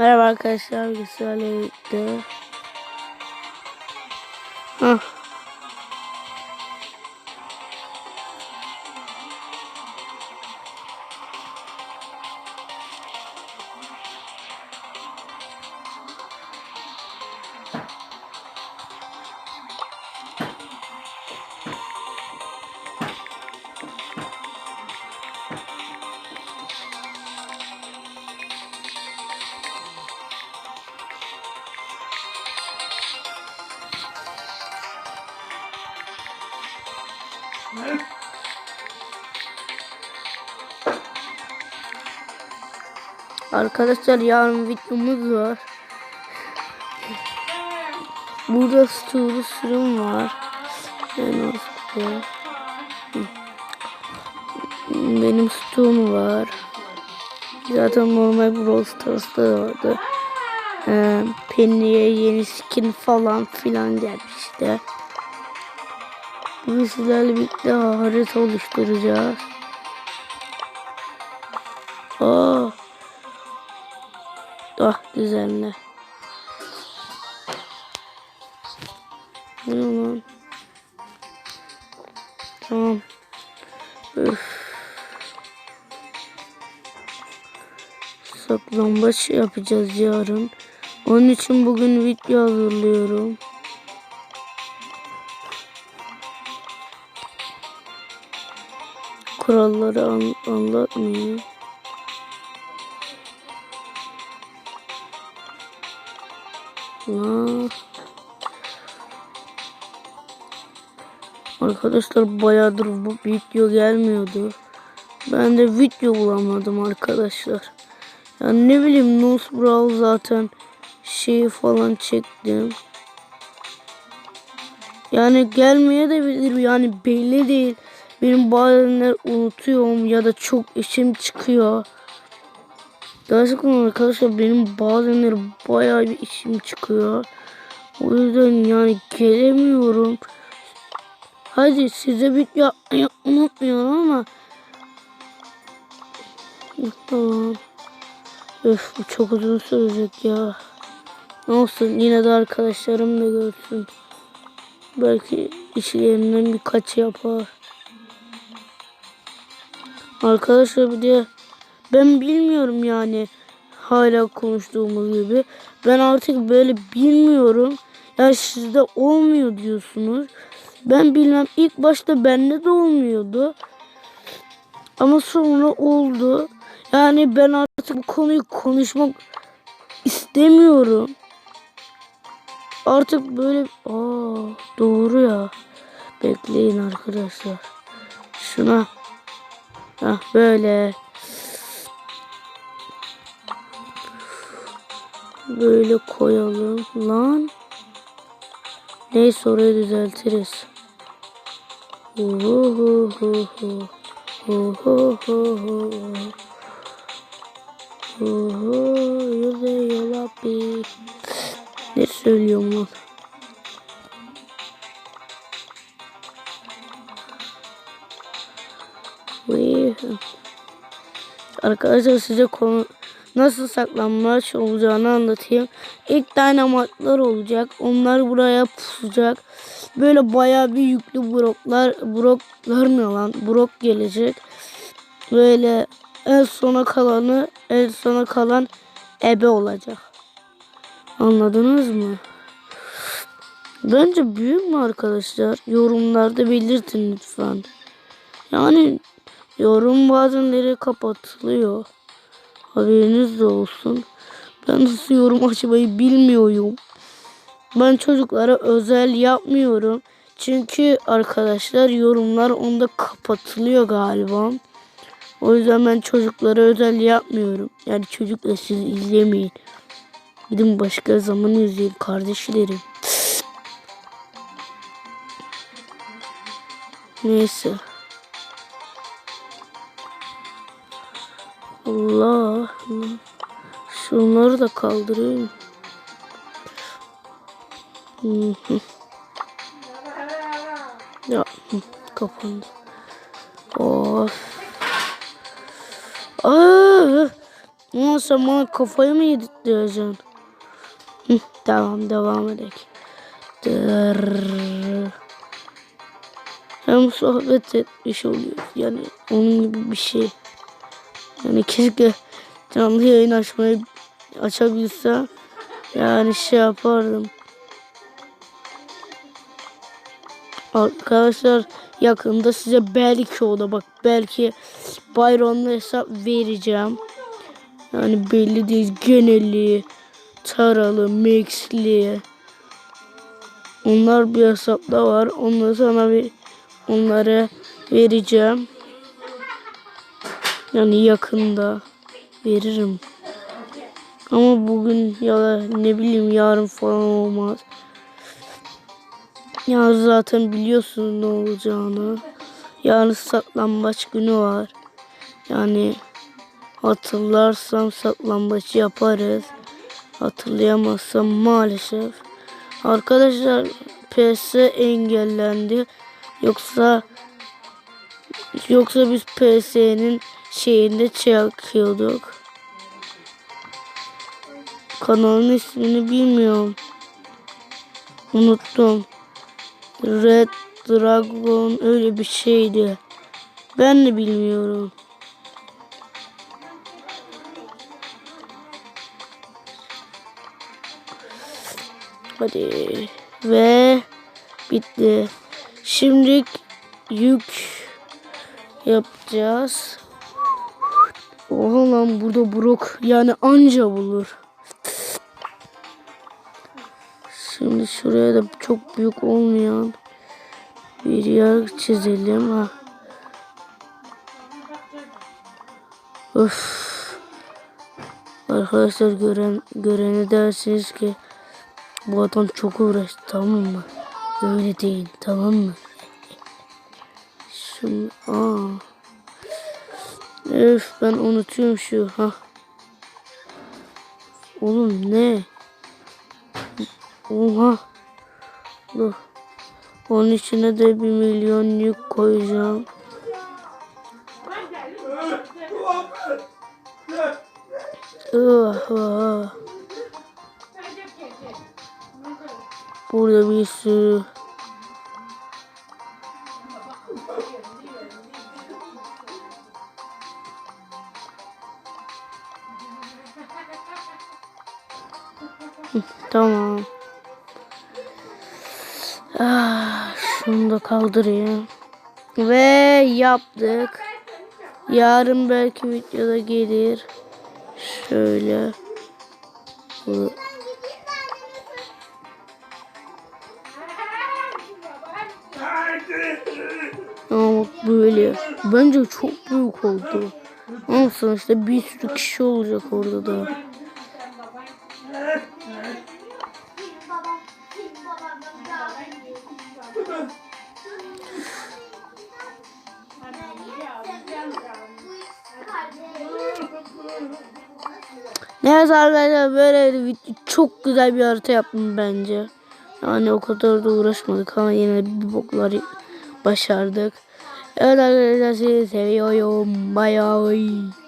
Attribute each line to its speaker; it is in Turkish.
Speaker 1: Merhaba arkadaşlar, Güzel'le birlikte. Hah. Arkadaşlar yarın videomuz var. Burada story sürüm var. Benim stoğum var. Zaten normal Brawl Stars'ta vardı. Ee, Penny'e yeni skin falan filan gelmişti. Bugün sizlerle birlikte harita oluşturacağız. Aa. Ah düzenle. Lan? Tamam. Üf. Saklambaç yapacağız yarın. Onun için bugün video hazırlıyorum. Kuralları an anlatmayayım. Aa. Arkadaşlar bayağıdır bu video gelmiyordu. Ben de video bulamadım arkadaşlar. Yani ne bileyim Nose Brawl zaten şeyi falan çektim. Yani gelmeye de bilir yani belli değil. Benim bazenler unutuyorum ya da çok işim çıkıyor. Gerçekten arkadaşlar benim bazenleri bayağı bir işim çıkıyor. O yüzden yani gelemiyorum. Hadi size bir yapmayı unutmuyorum ama. Tamam. Öf çok uzun sürecek ya. Ne olsun yine de arkadaşlarım da görsün. Belki işlerinden birkaç yapar. Arkadaşlar bir de ben bilmiyorum yani hala konuştuğumuz gibi. Ben artık böyle bilmiyorum. Ya sizde olmuyor diyorsunuz. Ben bilmem ilk başta bende de olmuyordu. Ama sonra oldu. Yani ben artık bu konuyu konuşmak istemiyorum. Artık böyle aa doğru ya. Bekleyin arkadaşlar. Şuna Hah böyle. Böyle koyalım lan. Neyse orayı düzeltiriz. Uhuhuhu. Uhuhuhu. Uhu, yüze yola bir. Ne söylüyorum lan? Arkadaşlar size konu nasıl saklanmaç olacağını anlatayım. İlk dinamatlar olacak. Onlar buraya pusacak. Böyle bayağı bir yüklü broklar, broklar ne lan? Brok gelecek. Böyle en sona kalanı, en sona kalan ebe olacak. Anladınız mı? Bence büyük mü arkadaşlar? Yorumlarda belirtin lütfen. Yani yorum bazenleri kapatılıyor. Haberiniz de olsun. Ben nasıl yorum açmayı bilmiyorum. Ben çocuklara özel yapmıyorum. Çünkü arkadaşlar yorumlar onda kapatılıyor galiba. O yüzden ben çocuklara özel yapmıyorum. Yani çocukla siz izlemeyin. Gidin başka zaman izleyin kardeşlerim. Neyse. Allah. Şunları da kaldırayım. Ya kapandı. Of. Aa, Ama sen bana kafayı mı yedirteceksin? Tamam devam edelim. Hem sohbet etmiş oluyoruz. Yani onun gibi bir şey. Yani keşke canlı yayın açmayı açabilsem. Yani şey yapardım. Arkadaşlar yakında size belki o da bak belki Byron'la hesap vereceğim. Yani belli değil geneli, taralı, mixli. Onlar bir hesapta var. Onları sana bir onları vereceğim. Yani yakında veririm. Ama bugün ya da ne bileyim yarın falan olmaz. Yarın zaten biliyorsunuz ne olacağını. Yarın saklambaç günü var. Yani hatırlarsam saklambaç yaparız. Hatırlayamazsam maalesef. Arkadaşlar PS engellendi. Yoksa yoksa biz PS'nin şeyinde çakıyorduk. Kanalın ismini bilmiyorum. Unuttum. Red Dragon öyle bir şeydi. Ben de bilmiyorum. Hadi. Ve bitti. Şimdi yük yapacağız. Oha lan burada Brock yani anca bulur. Şimdi şuraya da çok büyük olmayan bir yer çizelim. Ha. Öf. Arkadaşlar gören göreni dersiniz ki bu adam çok uğraştı tamam mı? Öyle değil tamam mı? Şimdi aa. Öf ben unutuyorum şu ha. Oğlum ne? Oha. Dur. Onun içine de bir milyon yük koyacağım. Ah, ah. Burada bir sürü Tamam. Ah, şunu da kaldırayım. Ve yaptık. Yarın belki videoda gelir. Şöyle. Bu. Ama böyle. Bence çok büyük oldu. Ama sonuçta bir sürü kişi olacak orada da. Neyse arkadaşlar böyle bir çok güzel bir harita yaptım bence. Yani o kadar da uğraşmadık ama yine bir boklar başardık. Evet arkadaşlar sizi seviyorum. Bye bye.